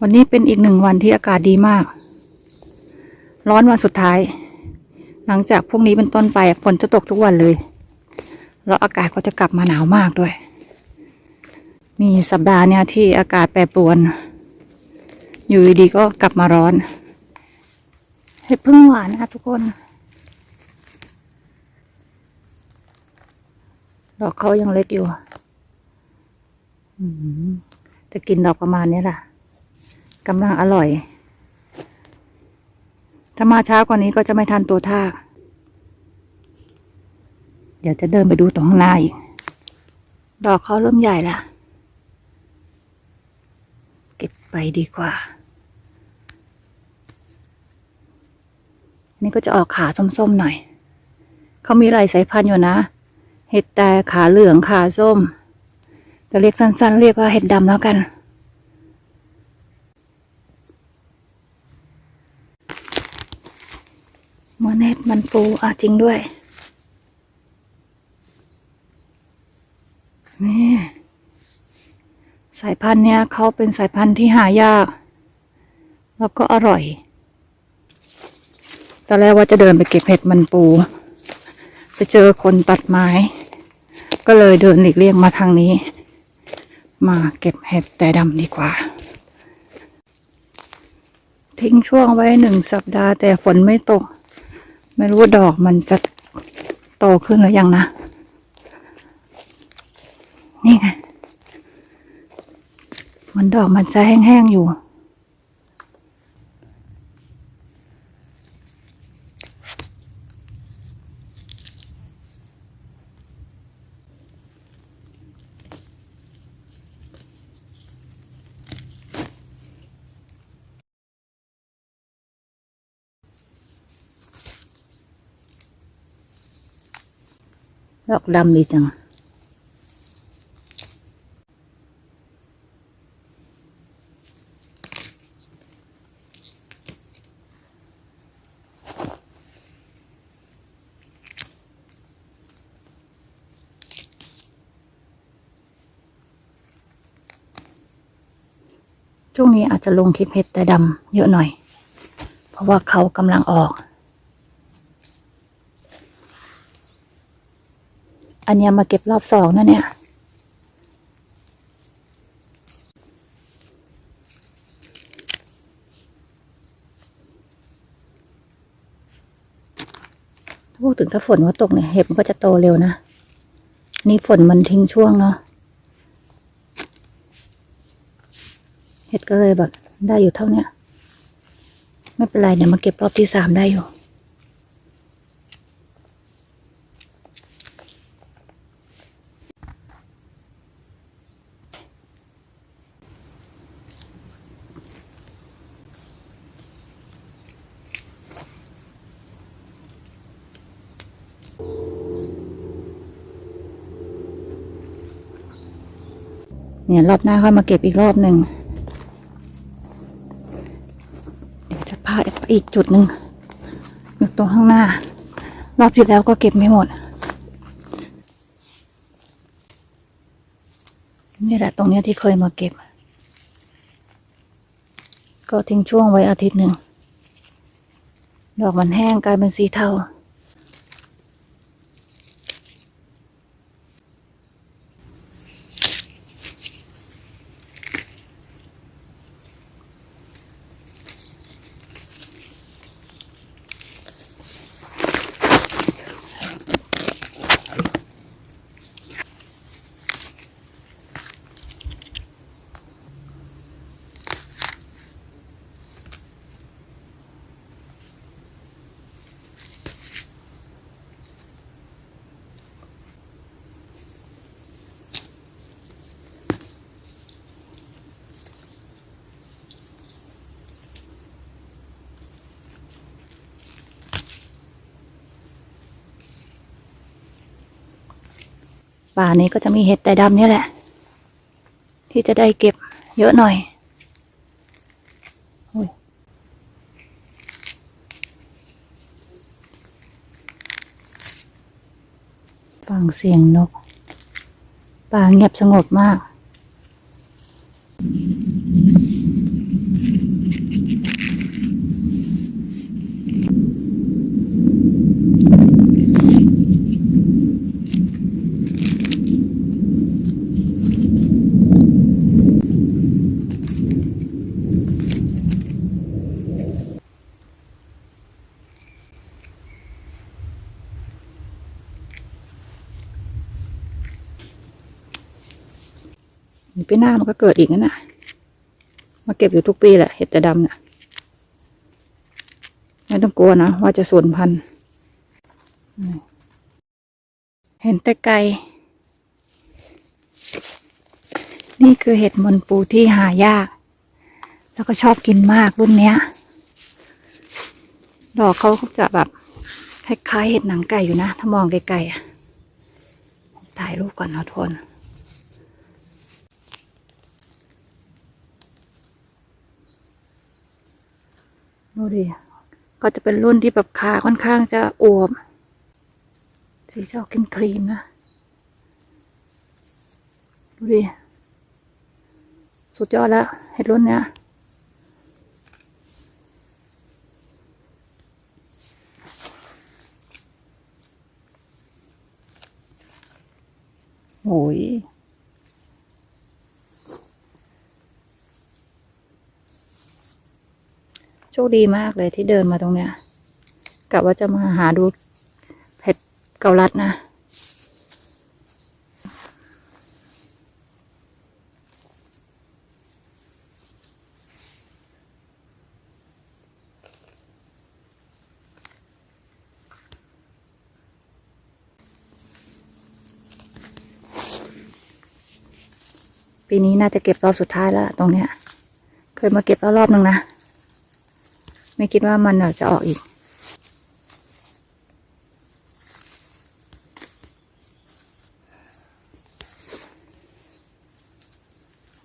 วันนี้เป็นอีกหนึ่งวันที่อากาศดีมาก ร้อนวันสุดท้าย หลังจากพรุ่งนี้เป็นต้นไปฝนจะตกทุกวันเลย แล้วอากาศก็จะกลับมาหนาวมากด้วย มีสัปดาห์เนี้ยที่อากาศแปรปรวน อยู่ดีๆก็กลับมาร้อนเห็ดพึ่งหวานนะคะทุกคน ดอกเขายังเล็กอยู่อืมจะกินดอกประมาณนี้แหละ กำลังอร่อย ถ้ามาเช้ากว่านี้ก็จะไม่ทันตัวท่าเดี๋ยวจะเดินไปดูตรงข้างหน้าอีก ดอกเขาเริ่มใหญ่ล้วเก็บไปดีกว่า นี่ก็จะออกขาส้มๆหน่อย เขามีหลายสายพันธุ์อยู่นะ เห็ดแต่ขาเหลืองขาส้ม จะเรียกสั้นๆ เรียกว่าเห็ดดำแล้วกัน มอเน็ตมันปูอะจริงด้วย นี่สายพันธุ์เนี้ยเขาเป็นสายพันธุ์ที่หายาก แล้วก็อร่อย ตอนแรกว่าจะเดินไปเก็บเห็ดมันปู ไปเจอคนตัดไม้ ก็เลยเดินหลีกเลี่ยงมาทางนี้ มาเก็บเห็ดแต่ดำดีกว่า ทิ้งช่วงไว้หนึ่งสัปดาห์แต่ฝนไม่ตก ไม่รู้ว่าดอกมันจะโตขึ้นหรือยังนะ นี่ไงเหมันดอกมันจะแห้งๆอยู่ ดอกดำดีจัง ช่วงนี้อาจจะลงคลิปเห็ดแต่ดำเยอะหน่อย เพราะว่าเขากำลังออก อันนี้มาเก็บรอบสองนะเนี่ย ถ้าพูดถึงถ้าฝนว่าตกเนี่ยเห็บมันก็จะโตเร็วนะ นี่ฝนมันทิ้งช่วงเนาะ เห็ดก็เลยแบบได้อยู่เท่าเนี้ย ไม่เป็นไรเดี๋ยวมาเก็บรอบที่สามได้อยู่ เนี่ยรอบหน้าค่อยมาเก็บอีกรอบหนึ่งเดี๋ยวจะพาไปอีกจุดหนึ่งอยู่ตรงข้างหน้า รอบที่แล้วก็เก็บไม่หมด นี่แหละตรงเนี้ยที่เคยมาเก็บ ก็ทิ้งช่วงไว้อาทิตย์หนึ่ง ดอกมันแห้งกลายเป็นสีเทา ป่านี้ก็จะมีเห็ดแต่ดำนี่แหละ ที่จะได้เก็บเยอะหน่อยอุ๊ยฟังเสียงนก ป่าเงียบสงบมาก ปีหน้ามันก็เกิดอีกนั่นน่ะ มาเก็บอยู่ทุกปีแหละ เห็ดแต่ดำน่ะ ไม่ต้องกลัวนะว่าจะสูญพันธุ์เห็นแต่ไกล นี่คือเห็ดมนปูที่หายาก แล้วก็ชอบกินมากรุ่นเนี้ย ดอกเขาก็จะแบบคล้ายๆเห็ดหนังไก่อยู่นะ ถ้ามองไกลๆอะถ่ายรูปก่อนเอาทน ดูดิก็จะเป็นรุ่นที่แบบขาค่อนข้างจะอวบ สีจะออกครีมนะ ดูดิ สุดยอดแล้วเห็ดรุ่นเนี้ยโอ้ย ชคดีมากเลยที่เดินมาตรงเนี้ยกะว่าจะมาหาดูเผ็ดเกาลัดนะ ปีนี้น่าจะเก็บรอบสุดท้ายแล้วตรงเนี้ย เคยมาเก็บแล้วรอบหนึ่งนะ ไม่คิดว่ามันจะออกอีก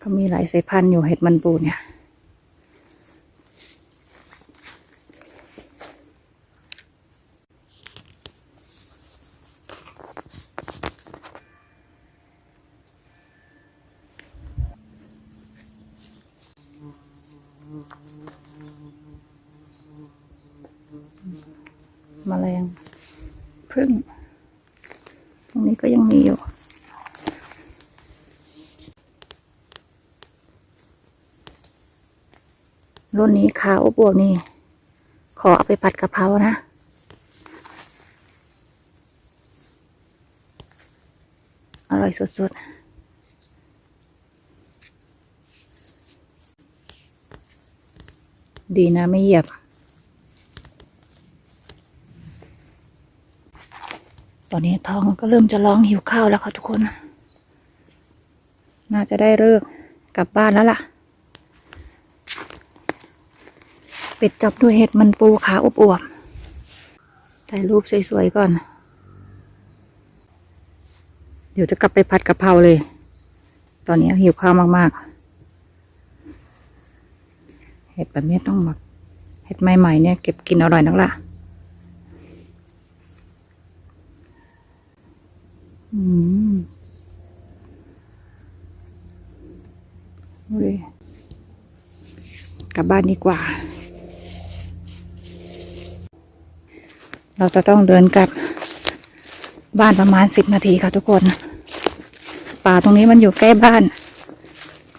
ก็มีหลายสายพันธุ์อยู่เห็ดมันปูเนี่ย มแมลงพึ่ง ตรงนี้ก็ยังมีอยู่ รุ่นนี้ขาวบวกนี่ขอเอาไปผัดกะเพรานะอร่อยสุดๆดีนะไม่เหยียบ ตอนนี้ท้องก็เริ่มจะร้องหิวข้าวแล้วค่ะทุกคน น่าจะได้เลิกกลับบ้านแล้วล่ะ ปิดจบด้วยเห็ดมันปูขาอบอวบๆถ่ายรูปสวยๆก่อน เดี๋ยวจะกลับไปผัดกะเพราเลย ตอนนี้หิวข้าวมากๆ เห็ดแบบนี้ต้องแบบเห็ดใหม่ๆเนี่ยเก็บกินอร่อยนักล่ะ อืมดูดิกลับบ้านดีกว่า เราจะต้องเดินกลับบ้านประมาณสิบนาทีค่ะทุกคน ป่าตรงนี้มันอยู่ใกล้บ้าน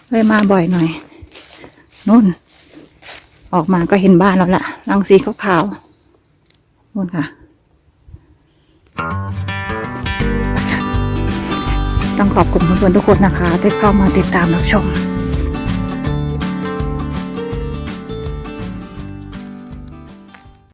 เลยมาบ่อยหน่อย นู่น ออกมาก็เห็นบ้านแล้วล่ะรังสีขาวๆนู่นค่ะ ต้องขอบคุณเพื่อนๆทุกคนนะคะ ที่เข้ามาติดตามรับชม